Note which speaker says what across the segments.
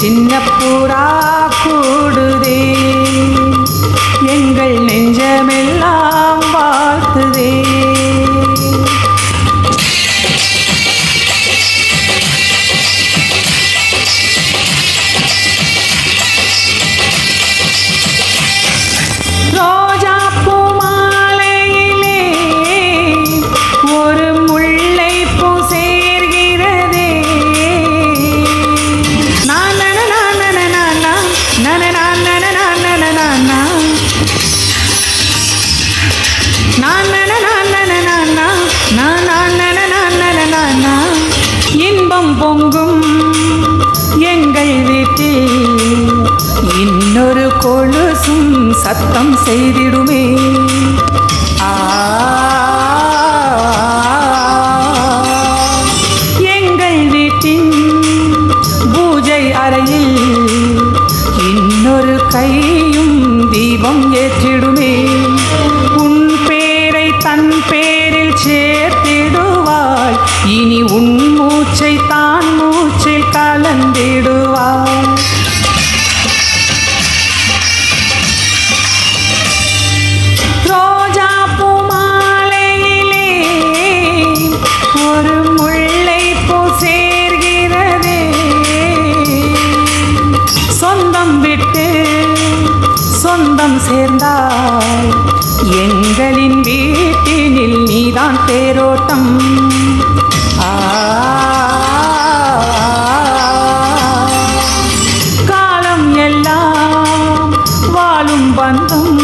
Speaker 1: சின்ன புறா கூடுதே. எங்கள் நெஞ்சமெல்லாம் சத்தம் செய்திடுமே. ஆ. எங்கள் வீட்டின் பூஜை அறையில் இன்னொரு கையும் தீபம் ஏற்றிடுமே. உன் பேரை தன் பேரில் சேர் சொந்தம் சேர்ந்தாய். எங்களின் வீட்டினில் நீதான் தேரோட்டம். காலம் எல்லாம் வாழும் பந்தம்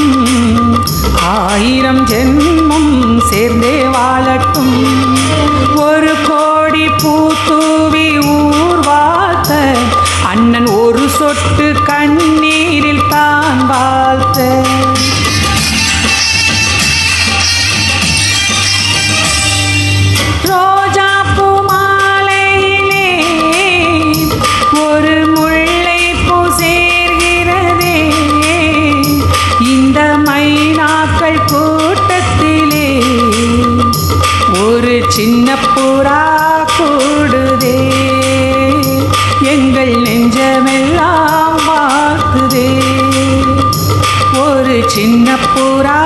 Speaker 1: ஆயிரம் ஜென்மம் சேர்ந்தே வாழட்டும். ஒரு கோடி பூத்தூர் சின்ன புறா கூடுதே எங்கள் நெஞ்சமெல்லாம் வாக்குதே. ஒரு சின்ன புறா